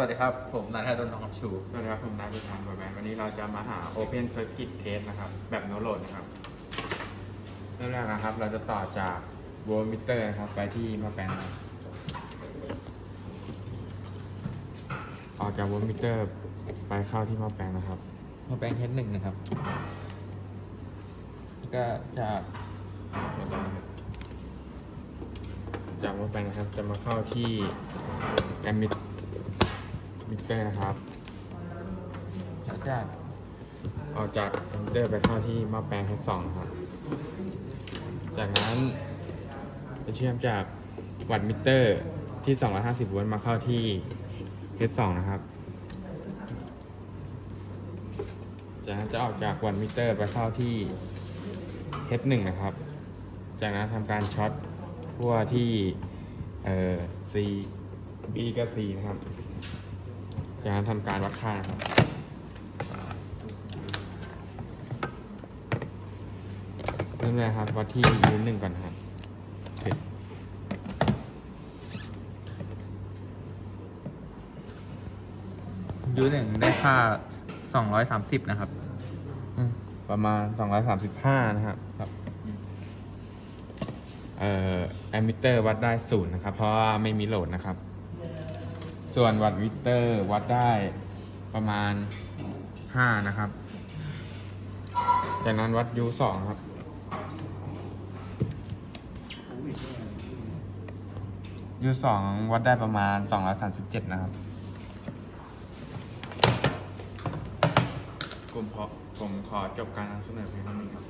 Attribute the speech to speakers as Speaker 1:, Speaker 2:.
Speaker 1: สวัสดีครับ ผมนายแพทย์ดนทองคำชู
Speaker 2: สวัสดีครับผมนายบุญธรรมบอยแบนด์วันนี้เราจะมาหา Open Circuit Test นะครับ แบบโนโหลดนะครับเริ่มแรกนะครับ เราจะต่อจากโวลต์มิเตอร์นะครับ ไปที่หมาแปลงนะครับออกจากโวลต์มิเตอร์ไปเข้าที่หมาแปลงนะครับ
Speaker 1: มาแปลงเฮดหนึ่งนะครับก็จะ
Speaker 2: จากหมาแปลงนะครับ จะมาเข้าที่แอมมิ มิเตอร์นะครับ
Speaker 1: จะ
Speaker 2: ออกจากแอมมิเตอร์ไปเข้าที่หม้อแปลง H2 นะครับ จากนั้นจะเชื่อมจากวัตต์มิเตอร์ที่ 250โวลต์มาเข้าที่ H2 นะครับ จากนั้นจะออกจากวัตต์มิเตอร์ไปเข้าที่ H1 นะครับ จากนั้นทำการช็อตขั้วที่เอ่อ C B กับ C นะครับ จากนั้นทำการวัดค่านะครับเริ่มแรกครับวัดที่ยูนหนึ่งก่อนครับโอเค
Speaker 1: ยูหนึ่งได้ค่าสองร้อยสามสิบนะครับ
Speaker 2: อืมประมาณ235นะครับ
Speaker 1: ครับ
Speaker 2: เอ่อแอมมิเตอร์วัดได้ศูนย์นะครับ เพราะว่าไม่มีโหลดนะครับ ส่วนวัตต์มิเตอร์วัดได้ประมาณ5นะครับ จากนั้นวัด U 2ครับ U 2วัดได้ประมาณ237นะครับ กลุ่มเพาะผมขอจบการนำเสนอเพียงเท่านี้ครับ